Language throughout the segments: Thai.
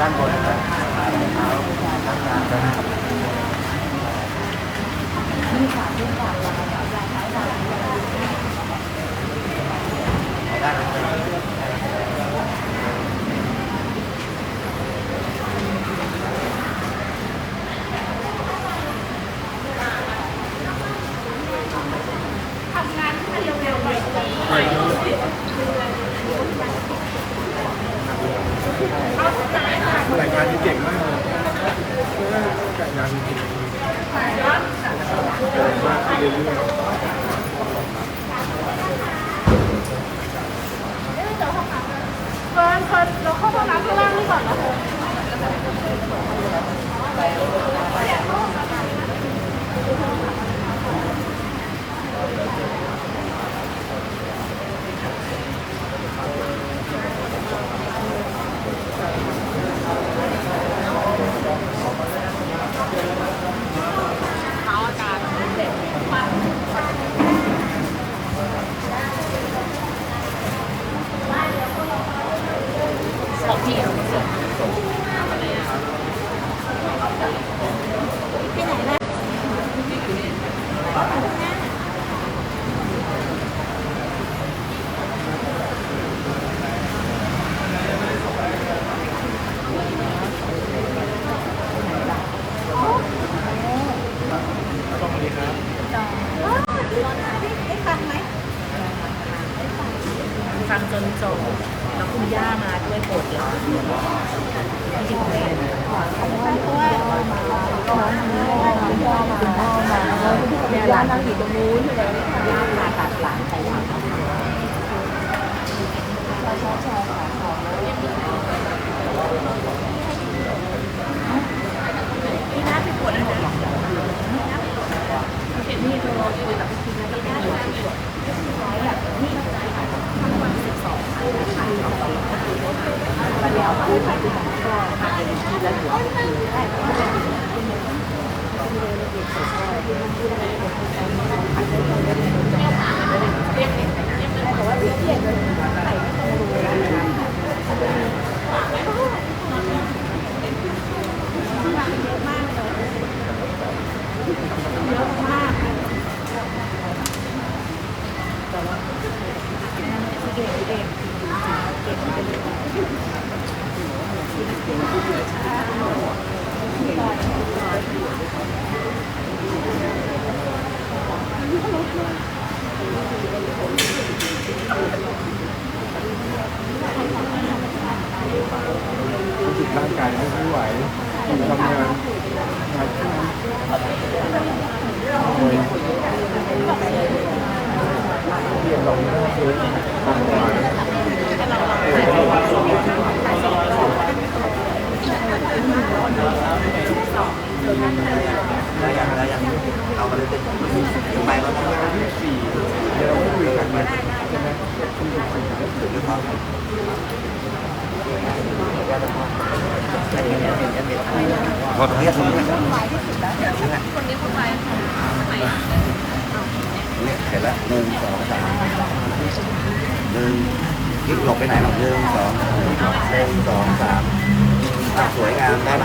ด้านบน ด้วยโปรดเราจริงๆเลยเพราะว่าคุณพ่อมาคุณพ่อมาแล้วคุณย่านั่งอยู่ตรงนู้นอะไรอย่างเงี้ยย่ามาตัดหลานไปหลังนี่น่าปวดนะห็นนี่เราอยู่แบบกินแล้วน่าจะปวดร้อยแบบนี่ทั้งวันสิบสองครั้งนะคะมาแล้วผู้ชายที่ผมก็มาเป็นทีละหัว แต่ว่าพี่เกียรติใส่ไม่ตรงรูนะเยอะมากเลยเยอะมาก เด็กเด็กเด็กไปเลยๆรู้สึกร่างกายไม่ไหวอยู่ทำงานงานที่โอ้ยเรียนเราไม่ได้เลยทำงานที่สี่เดี๋ยวเราไม่คุยกันนะใช่ไหม ขออนุญาตตรงนี้คนนี้คนไท เนี่ยเสร็จแล้วหนึ่งสองสามหนึ่งกิ๊กหลบไปไหนหรอกหนึ่งสองหนึ่งสองสามอะสวยงามได้ไหม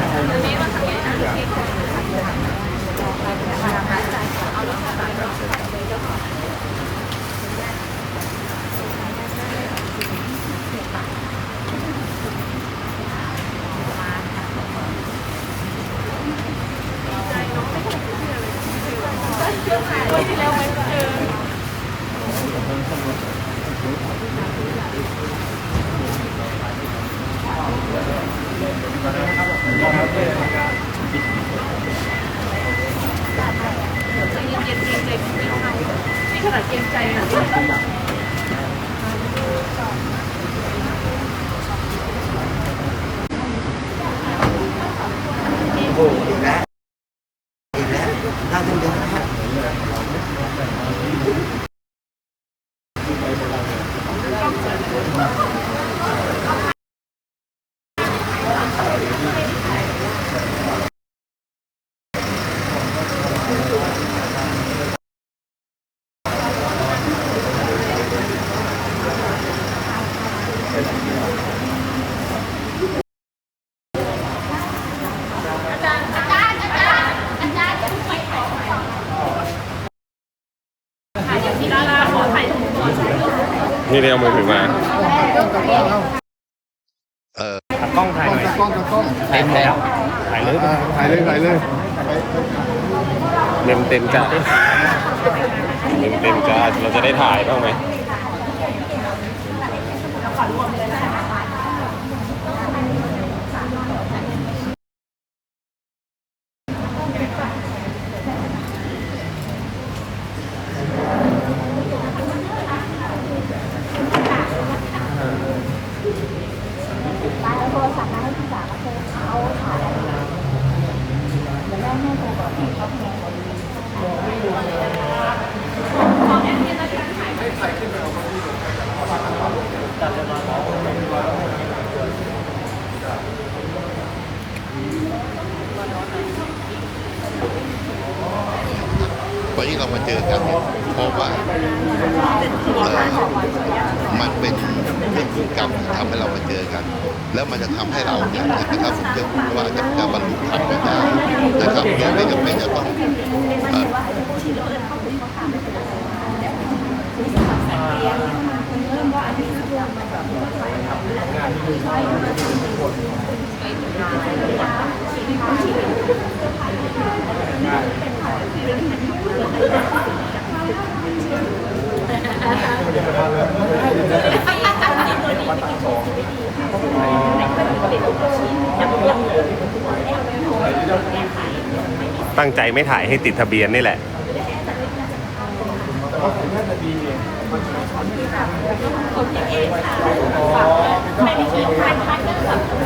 โอ้อีกแล้วอีกแล้วนั่งเดินนะฮะ นี่ได้เอามือถือมากล้องถ่ายหน่อยกล้องกล้องเต็มแล้วถ่ายเลยถ่ายเลยถ่ายเลยเต็มเต็มจ้าเต็มเต็มจ้าเราจะได้ถ่ายบ้างไหม โทรศัพท์มาให้พี่สาวเขาเขาถ่ายอะไรเดี๋ยวแม่ให้โทรบอกเขาแพงกว่านี้ วันนี้เรามาเจอกันเนี่ยเพราะว่าเอ่อมันเป็นเป็นพฤติกรรมที่ทำให้เรามาเจอกัน แล้วมันจะทำให้เราเนี่ยนะครับผมจะว่าจะจะบรรลุธรรมกันได้นะครับโดยไม่จำเป็นจะต้องเอ่อ ตั้งใจไม่ถ่ายให้ติดทะเบียนนี่แหละอะ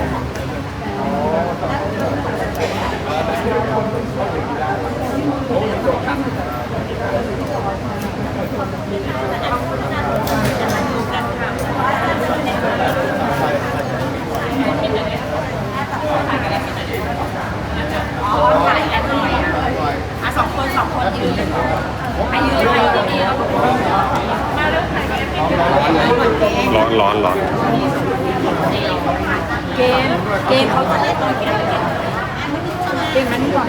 คนยืนอายืนอายุตรงนี้แล้วมาเริ่มถ่ายกันเองร้อนร้อนร้อนเกมเกมเขาจะเล่นตัวเกมเกมมันนี่ก่อน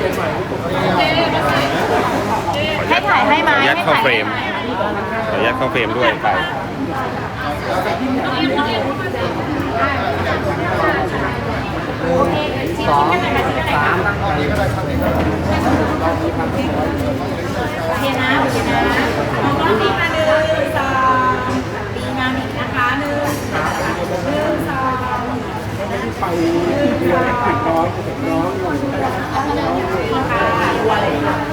ให้ถ่ายให้ไหมขออนุญาตเข้าเฟรมขออนุญาตเข้าเฟรมด้วยไป องสามตอนนี้ก็ได้ครับโอเคนะโอเคนะมองกล้องดีมาหนึ่งสองดีงามอีกนะคะหนึ่งหนึ่งสองไปเรียนติดน้องหน้องอย ค่ะรัวเลยค่ะ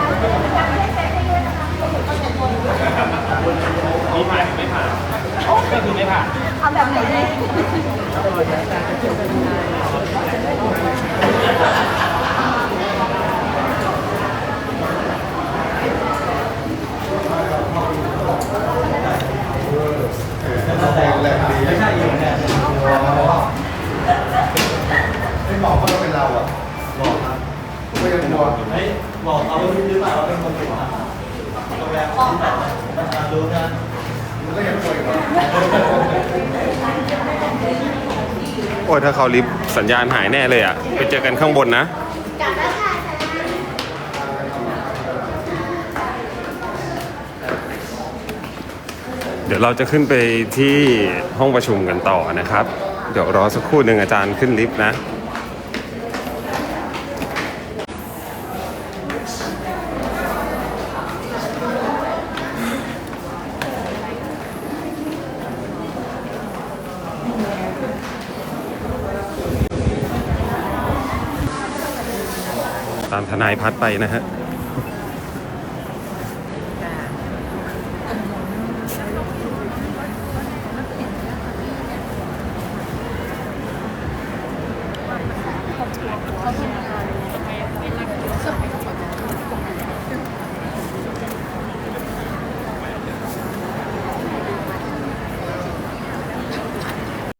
มีผ่านไม่ผ่านก็คือไม่ผ่าน เอาแบบไหนดี ไม่บอกเขาเป็นเราอะบอกครับไม่ยังกลัว บอกเขาหรือเปล่าว่าเป็นคนผิดครับโรงแรมรู้นะ มันก็ยังกลัวอยู่ โอ้ยถ้าเขาลิฟต์สัญญาณหายแน่เลยอะ ไปเจอกันข้างบนนะเดี๋ยวเราจะขึ้นไปที่ห้องประชุมกันต่อนะครับ เดี๋ยวรอสักครู่หนึ่งอาจารย์ขึ้นลิฟต์นะ ทนายพัดไปนะฮะ